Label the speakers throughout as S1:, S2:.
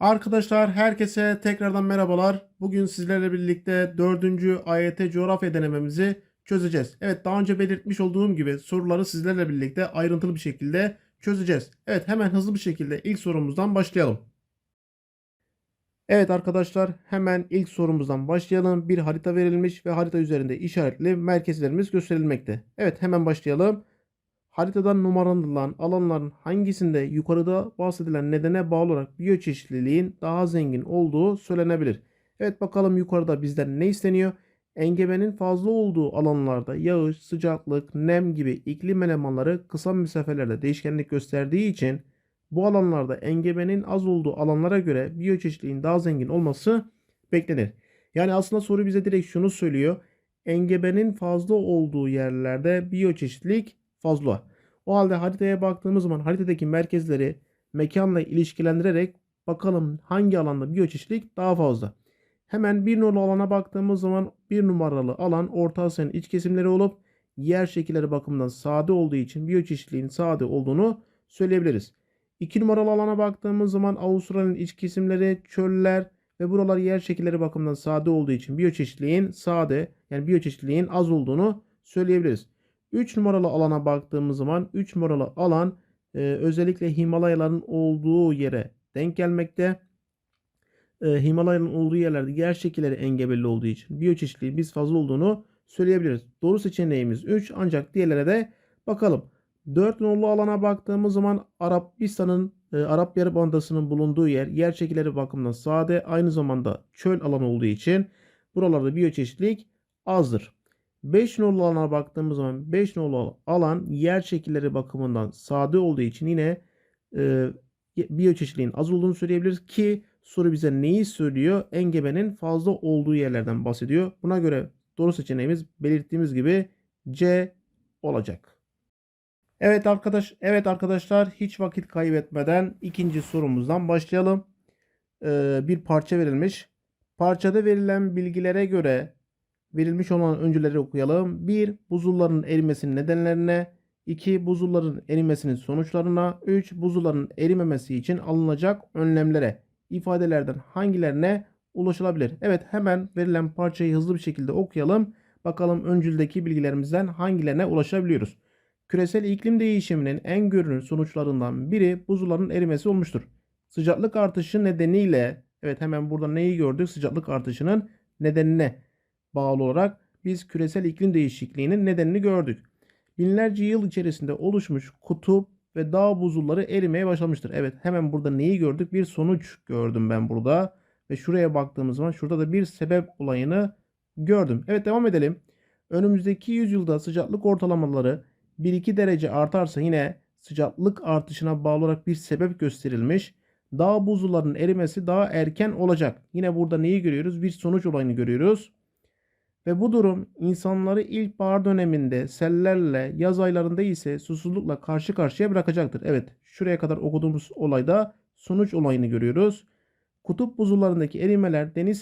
S1: Arkadaşlar herkese tekrardan merhabalar. Bugün sizlerle birlikte 4. AYT coğrafya denememizi çözeceğiz. Evet daha önce belirtmiş olduğum gibi soruları sizlerle birlikte ayrıntılı bir şekilde çözeceğiz. Evet hemen hızlı bir şekilde ilk sorumuzdan başlayalım. Evet arkadaşlar hemen ilk sorumuzdan başlayalım. Bir harita verilmiş ve harita üzerinde işaretli merkezlerimiz gösterilmekte. Evet hemen başlayalım. Haritadan numaralanılan alanların hangisinde yukarıda bahsedilen nedene bağlı olarak biyoçeşitliliğin daha zengin olduğu söylenebilir. Evet bakalım yukarıda bizden ne isteniyor? Engebenin fazla olduğu alanlarda yağış, sıcaklık, nem gibi iklim elemanları kısa mesafelerde değişkenlik gösterdiği için bu alanlarda engebenin az olduğu alanlara göre biyoçeşitliliğin daha zengin olması beklenir. Yani aslında soru bize direkt şunu söylüyor. Engebenin fazla olduğu yerlerde biyoçeşitlilik fazla. O halde haritaya baktığımız zaman haritadaki merkezleri mekanla ilişkilendirerek bakalım hangi alanda biyoçeşitlilik daha fazla. Hemen bir numaralı alana baktığımız zaman bir numaralı alan Orta Asya'nın iç kesimleri olup yer şekilleri bakımından sade olduğu için biyoçeşitliliğin sade olduğunu söyleyebiliriz. 2 numaralı alana baktığımız zaman Avustralya'nın iç kesimleri, çöller ve buralar yer şekilleri bakımından sade olduğu için biyoçeşitliliğin sade yani biyoçeşitliliğin az olduğunu söyleyebiliriz. 3 numaralı alana baktığımız zaman 3 numaralı alan e, özellikle Himalayaların olduğu yere denk gelmekte. E, Himalayaların olduğu yerlerde yer şekilleri engebeli olduğu için biyoçeşitliliğin biz fazla olduğunu söyleyebiliriz. Doğru seçeneğimiz 3 ancak diğerlere de bakalım. 4 nolu alana baktığımız zaman Arapistan'ın e, Arap Yarımadası'nın bulunduğu yer yer şekilleri bakımından sade aynı zamanda çöl alanı olduğu için buralarda biyoçeşitlilik azdır. 5 nolu alana baktığımız zaman 5 nolu alan yer şekilleri bakımından sade olduğu için yine e, biyoçeşitliğin az olduğunu söyleyebiliriz ki soru bize neyi söylüyor? Engebenin fazla olduğu yerlerden bahsediyor. Buna göre doğru seçeneğimiz belirttiğimiz gibi C olacak. Evet arkadaş, evet arkadaşlar hiç vakit kaybetmeden ikinci sorumuzdan başlayalım. Ee, bir parça verilmiş. Parçada verilen bilgilere göre verilmiş olan öncüleri okuyalım. 1. Buzulların erimesinin nedenlerine. 2. Buzulların erimesinin sonuçlarına. 3. Buzulların erimemesi için alınacak önlemlere. ifadelerden hangilerine ulaşılabilir? Evet hemen verilen parçayı hızlı bir şekilde okuyalım. Bakalım öncüldeki bilgilerimizden hangilerine ulaşabiliyoruz. Küresel iklim değişiminin en görünür sonuçlarından biri buzulların erimesi olmuştur. Sıcaklık artışı nedeniyle evet hemen burada neyi gördük? Sıcaklık artışının nedenine bağlı olarak biz küresel iklim değişikliğinin nedenini gördük. Binlerce yıl içerisinde oluşmuş kutup ve dağ buzulları erimeye başlamıştır. Evet hemen burada neyi gördük? Bir sonuç gördüm ben burada. Ve şuraya baktığımız zaman şurada da bir sebep olayını gördüm. Evet devam edelim. Önümüzdeki yüzyılda sıcaklık ortalamaları 1-2 derece artarsa yine sıcaklık artışına bağlı olarak bir sebep gösterilmiş. Dağ buzullarının erimesi daha erken olacak. Yine burada neyi görüyoruz? Bir sonuç olayını görüyoruz. Ve bu durum insanları ilkbahar döneminde sellerle, yaz aylarında ise susuzlukla karşı karşıya bırakacaktır. Evet, şuraya kadar okuduğumuz olayda sonuç olayını görüyoruz. Kutup buzullarındaki erimeler deniz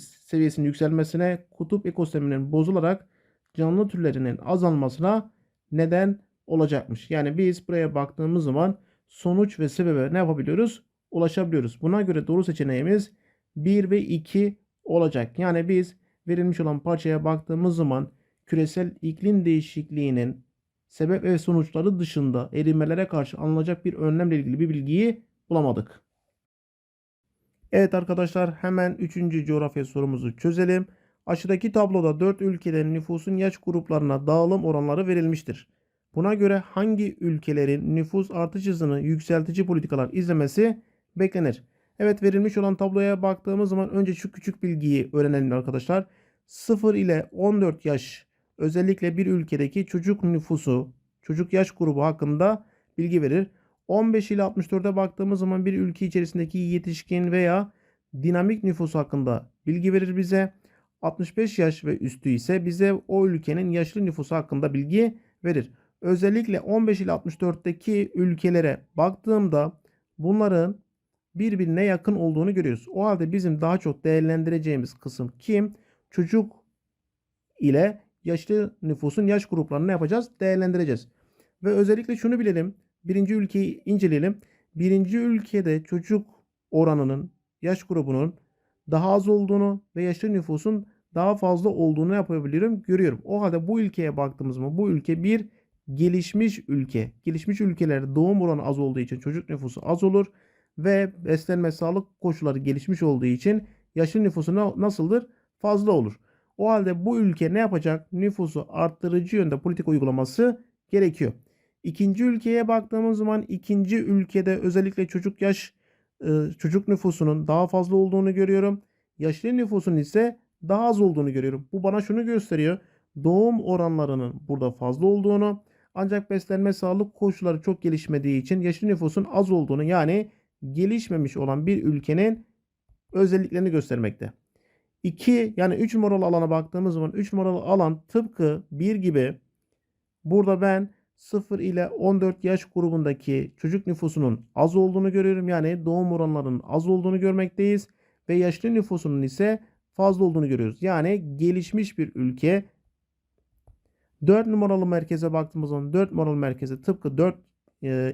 S1: seviyesinin yükselmesine, kutup ekosisteminin bozularak canlı türlerinin azalmasına neden olacakmış. Yani biz buraya baktığımız zaman sonuç ve sebebe ne yapabiliyoruz? Ulaşabiliyoruz. Buna göre doğru seçeneğimiz 1 ve 2 olacak. Yani biz verilmiş olan parçaya baktığımız zaman küresel iklim değişikliğinin sebep ve sonuçları dışında erimelere karşı alınacak bir önlemle ilgili bir bilgiyi bulamadık. Evet arkadaşlar hemen 3. coğrafya sorumuzu çözelim. Aşağıdaki tabloda 4 ülkelerin nüfusun yaş gruplarına dağılım oranları verilmiştir. Buna göre hangi ülkelerin nüfus artış hızını yükseltici politikalar izlemesi beklenir? Evet verilmiş olan tabloya baktığımız zaman önce şu küçük bilgiyi öğrenelim arkadaşlar. 0 ile 14 yaş özellikle bir ülkedeki çocuk nüfusu, çocuk yaş grubu hakkında bilgi verir. 15 ile 64'e baktığımız zaman bir ülke içerisindeki yetişkin veya dinamik nüfus hakkında bilgi verir bize. 65 yaş ve üstü ise bize o ülkenin yaşlı nüfusu hakkında bilgi verir. Özellikle 15 ile 64'teki ülkelere baktığımda bunların birbirine yakın olduğunu görüyoruz. O halde bizim daha çok değerlendireceğimiz kısım kim? Çocuk ile yaşlı nüfusun yaş gruplarını ne yapacağız? Değerlendireceğiz. Ve özellikle şunu bilelim. Birinci ülkeyi inceleyelim. Birinci ülkede çocuk oranının, yaş grubunun daha az olduğunu ve yaşlı nüfusun daha fazla olduğunu yapabiliyorum, görüyorum. O halde bu ülkeye baktığımız zaman bu ülke bir gelişmiş ülke. Gelişmiş ülkelerde doğum oranı az olduğu için çocuk nüfusu az olur ve beslenme sağlık koşulları gelişmiş olduğu için yaşlı nüfusu nasıldır? Fazla olur. O halde bu ülke ne yapacak? Nüfusu arttırıcı yönde politika uygulaması gerekiyor. İkinci ülkeye baktığımız zaman ikinci ülkede özellikle çocuk yaş çocuk nüfusunun daha fazla olduğunu görüyorum. Yaşlı nüfusun ise daha az olduğunu görüyorum. Bu bana şunu gösteriyor. Doğum oranlarının burada fazla olduğunu ancak beslenme sağlık koşulları çok gelişmediği için yaşlı nüfusun az olduğunu yani gelişmemiş olan bir ülkenin özelliklerini göstermekte. 2 yani 3 numaralı alana baktığımız zaman 3 numaralı alan tıpkı 1 gibi burada ben 0 ile 14 yaş grubundaki çocuk nüfusunun az olduğunu görüyorum. Yani doğum oranlarının az olduğunu görmekteyiz ve yaşlı nüfusunun ise fazla olduğunu görüyoruz. Yani gelişmiş bir ülke. 4 numaralı merkeze baktığımız zaman 4 numaralı merkeze tıpkı 4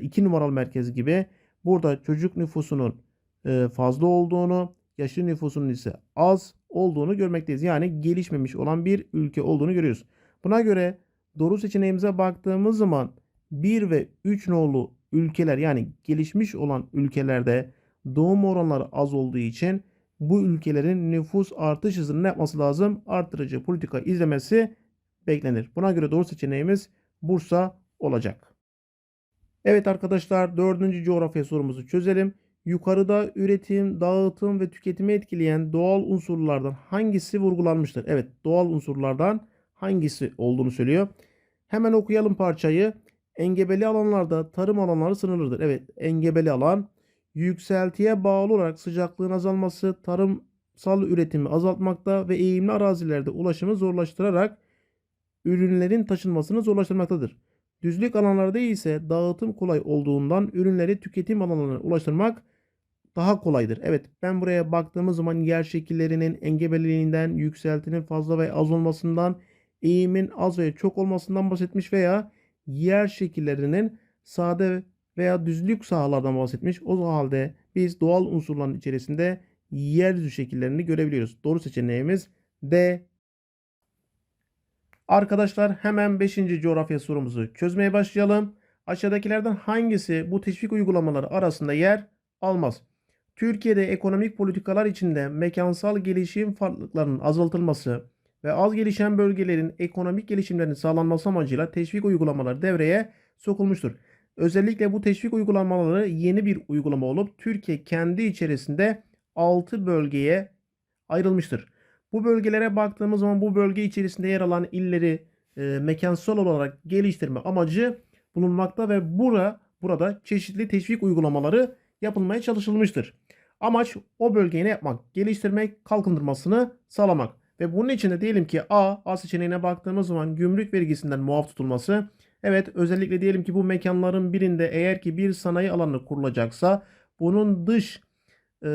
S1: 2 e, numaralı merkez gibi burada çocuk nüfusunun e, fazla olduğunu, yaşlı nüfusunun ise az olduğunu görmekteyiz. Yani gelişmemiş olan bir ülke olduğunu görüyoruz. Buna göre doğru seçeneğimize baktığımız zaman 1 ve 3 nolu ülkeler yani gelişmiş olan ülkelerde doğum oranları az olduğu için bu ülkelerin nüfus artış hızını ne yapması lazım? Arttırıcı politika izlemesi beklenir. Buna göre doğru seçeneğimiz Bursa olacak. Evet arkadaşlar dördüncü coğrafya sorumuzu çözelim. Yukarıda üretim, dağıtım ve tüketimi etkileyen doğal unsurlardan hangisi vurgulanmıştır? Evet doğal unsurlardan hangisi olduğunu söylüyor. Hemen okuyalım parçayı. Engebeli alanlarda tarım alanları sınırlıdır. Evet engebeli alan yükseltiye bağlı olarak sıcaklığın azalması tarımsal üretimi azaltmakta ve eğimli arazilerde ulaşımı zorlaştırarak ürünlerin taşınmasını zorlaştırmaktadır. Düzlük alanlarda ise dağıtım kolay olduğundan ürünleri tüketim alanlarına ulaştırmak daha kolaydır. Evet ben buraya baktığımız zaman yer şekillerinin engebeliliğinden, yükseltinin fazla ve az olmasından, eğimin az ve çok olmasından bahsetmiş veya yer şekillerinin sade veya düzlük sahalardan bahsetmiş. O halde biz doğal unsurların içerisinde yeryüzü şekillerini görebiliyoruz. Doğru seçeneğimiz D. Arkadaşlar hemen 5. coğrafya sorumuzu çözmeye başlayalım. Aşağıdakilerden hangisi bu teşvik uygulamaları arasında yer almaz? Türkiye'de ekonomik politikalar içinde mekansal gelişim farklılıklarının azaltılması ve az gelişen bölgelerin ekonomik gelişimlerinin sağlanması amacıyla teşvik uygulamaları devreye sokulmuştur. Özellikle bu teşvik uygulamaları yeni bir uygulama olup Türkiye kendi içerisinde 6 bölgeye ayrılmıştır. Bu bölgelere baktığımız zaman bu bölge içerisinde yer alan illeri e, mekansal olarak geliştirme amacı bulunmakta ve bura, burada çeşitli teşvik uygulamaları yapılmaya çalışılmıştır. Amaç o bölgeyi ne yapmak? Geliştirmek, kalkındırmasını sağlamak. Ve bunun için de diyelim ki A, A seçeneğine baktığımız zaman gümrük vergisinden muaf tutulması. Evet özellikle diyelim ki bu mekanların birinde eğer ki bir sanayi alanı kurulacaksa bunun dış e,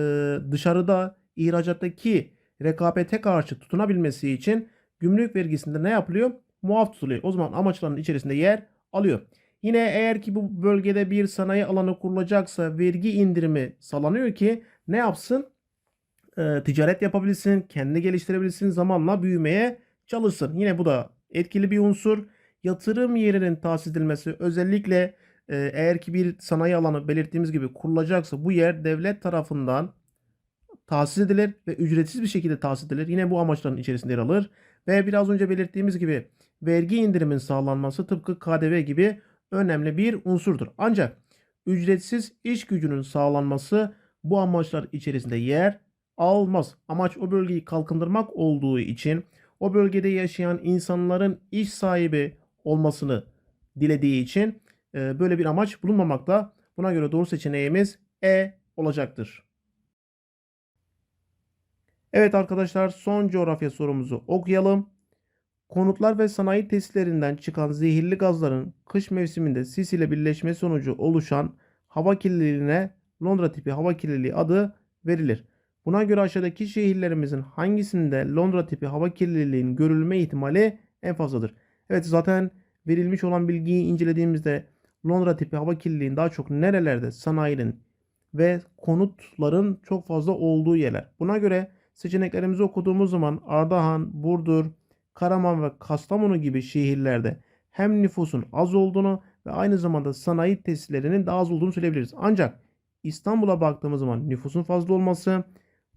S1: dışarıda ihracattaki rekabete karşı tutunabilmesi için gümrük vergisinde ne yapılıyor? Muaf tutuluyor. O zaman amaçların içerisinde yer alıyor. Yine eğer ki bu bölgede bir sanayi alanı kurulacaksa vergi indirimi sağlanıyor ki ne yapsın? E, ticaret yapabilsin, kendini geliştirebilsin, zamanla büyümeye çalışsın. Yine bu da etkili bir unsur. Yatırım yerinin tahsis edilmesi özellikle e, eğer ki bir sanayi alanı belirttiğimiz gibi kurulacaksa bu yer devlet tarafından tahsis edilir ve ücretsiz bir şekilde tahsis edilir. Yine bu amaçların içerisinde yer alır. Ve biraz önce belirttiğimiz gibi vergi indirimin sağlanması tıpkı KDV gibi önemli bir unsurdur. Ancak ücretsiz iş gücünün sağlanması bu amaçlar içerisinde yer almaz. Amaç o bölgeyi kalkındırmak olduğu için o bölgede yaşayan insanların iş sahibi olmasını dilediği için böyle bir amaç bulunmamakta. Buna göre doğru seçeneğimiz E olacaktır. Evet arkadaşlar son coğrafya sorumuzu okuyalım. Konutlar ve sanayi tesislerinden çıkan zehirli gazların kış mevsiminde sis ile birleşme sonucu oluşan hava kirliliğine Londra tipi hava kirliliği adı verilir. Buna göre aşağıdaki şehirlerimizin hangisinde Londra tipi hava kirliliğinin görülme ihtimali en fazladır? Evet zaten verilmiş olan bilgiyi incelediğimizde Londra tipi hava kirliliğinin daha çok nerelerde sanayinin ve konutların çok fazla olduğu yerler. Buna göre seçeneklerimizi okuduğumuz zaman Ardahan, Burdur, Karaman ve Kastamonu gibi şehirlerde hem nüfusun az olduğunu ve aynı zamanda sanayi tesislerinin daha az olduğunu söyleyebiliriz. Ancak İstanbul'a baktığımız zaman nüfusun fazla olması,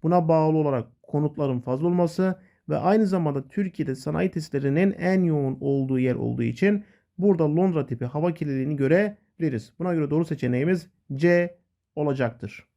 S1: buna bağlı olarak konutların fazla olması ve aynı zamanda Türkiye'de sanayi tesislerinin en yoğun olduğu yer olduğu için burada Londra tipi hava kirliliğini görebiliriz. Buna göre doğru seçeneğimiz C olacaktır.